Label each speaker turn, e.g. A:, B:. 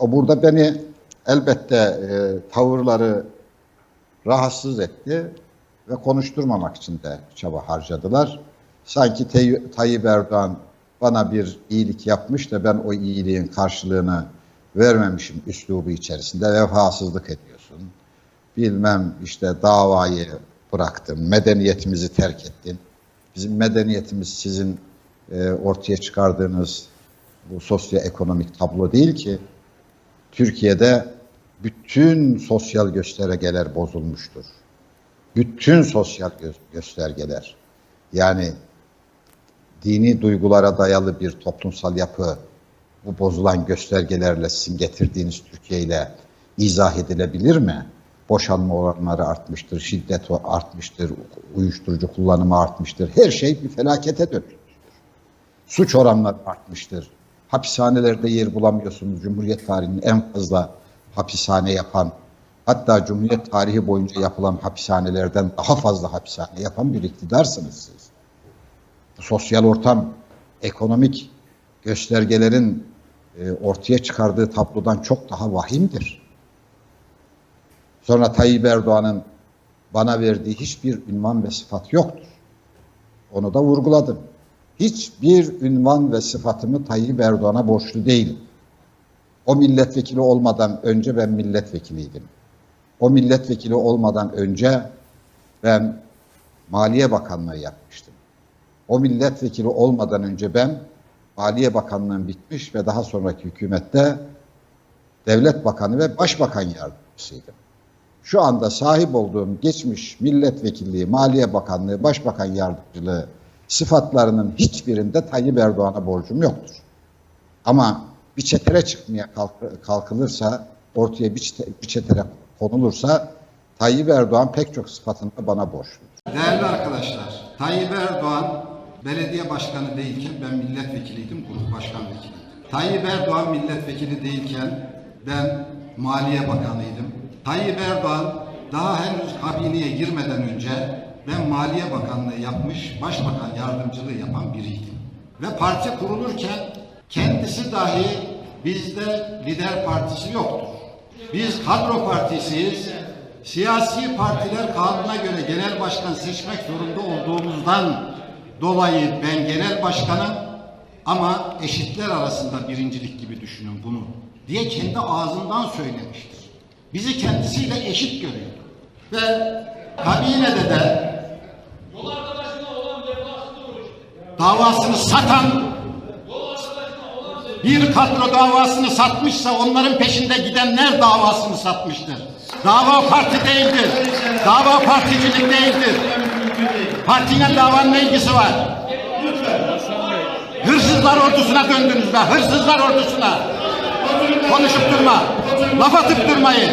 A: O burada beni elbette e, tavırları rahatsız etti ve konuşturmamak için de çaba harcadılar. Sanki Tay- Tayyip Erdoğan bana bir iyilik yapmış da ben o iyiliğin karşılığını vermemişim üslubu içerisinde vefasızlık ediyorsun. Bilmem işte davayı bıraktın, medeniyetimizi terk ettin. Bizim medeniyetimiz sizin e, ortaya çıkardığınız bu sosyoekonomik tablo değil ki. Türkiye'de bütün sosyal göstergeler bozulmuştur. Bütün sosyal gö- göstergeler. Yani dini duygulara dayalı bir toplumsal yapı bu bozulan göstergelerle sizin getirdiğiniz Türkiye ile izah edilebilir mi? Boşanma oranları artmıştır, şiddet artmıştır, uyuşturucu kullanımı artmıştır. Her şey bir felakete dönüşmüştür. Suç oranları artmıştır. Hapishanelerde yer bulamıyorsunuz. Cumhuriyet tarihinin en fazla hapishane yapan, hatta Cumhuriyet tarihi boyunca yapılan hapishanelerden daha fazla hapishane yapan bir iktidarsınız siz. Sosyal ortam, ekonomik göstergelerin e, ortaya çıkardığı tablodan çok daha vahimdir. Sonra Tayyip Erdoğan'ın bana verdiği hiçbir ünvan ve sıfat yoktur. Onu da vurguladım. Hiçbir ünvan ve sıfatımı Tayyip Erdoğan'a borçlu değilim. O milletvekili olmadan önce ben milletvekiliydim. O milletvekili olmadan önce ben Maliye Bakanlığı yapmıştım. O milletvekili olmadan önce ben Maliye Bakanlığı'nın bitmiş ve daha sonraki hükümette Devlet Bakanı ve Başbakan Yardımcısıydım. Şu anda sahip olduğum geçmiş milletvekilliği, Maliye Bakanlığı, Başbakan Yardımcılığı sıfatlarının hiçbirinde Tayyip Erdoğan'a borcum yoktur. Ama bir çetere çıkmaya kalk- kalkılırsa, ortaya bir çetere konulursa Tayyip Erdoğan pek çok sıfatında bana borçludur.
B: Değerli arkadaşlar, Tayyip Erdoğan belediye başkanı değilken ben milletvekiliydim, grup başkan vekiliydim. Tayyip Erdoğan milletvekili değilken ben Maliye Bakanıydım. Tayyip Erdoğan daha henüz kabineye girmeden önce ben Maliye Bakanlığı yapmış, Başbakan yardımcılığı yapan biriydim. Ve parti kurulurken kendisi dahi bizde lider partisi yoktur. Biz kadro partisiyiz. Siyasi partiler kanuna göre genel başkan seçmek zorunda olduğumuzdan dolayı ben genel başkanım ama eşitler arasında birincilik gibi düşünün bunu diye kendi ağzından söylemiştir. Bizi kendisiyle eşit görüyordu. Ve kabinede de davasını satan bir kadro davasını satmışsa onların peşinde gidenler davasını satmıştır. Dava parti değildir. Dava particilik değildir. Partiyle davanın ilgisi var? Hırsızlar ordusuna döndünüz be. Hırsızlar ordusuna. Konuşup durma. Laf atıp durmayın.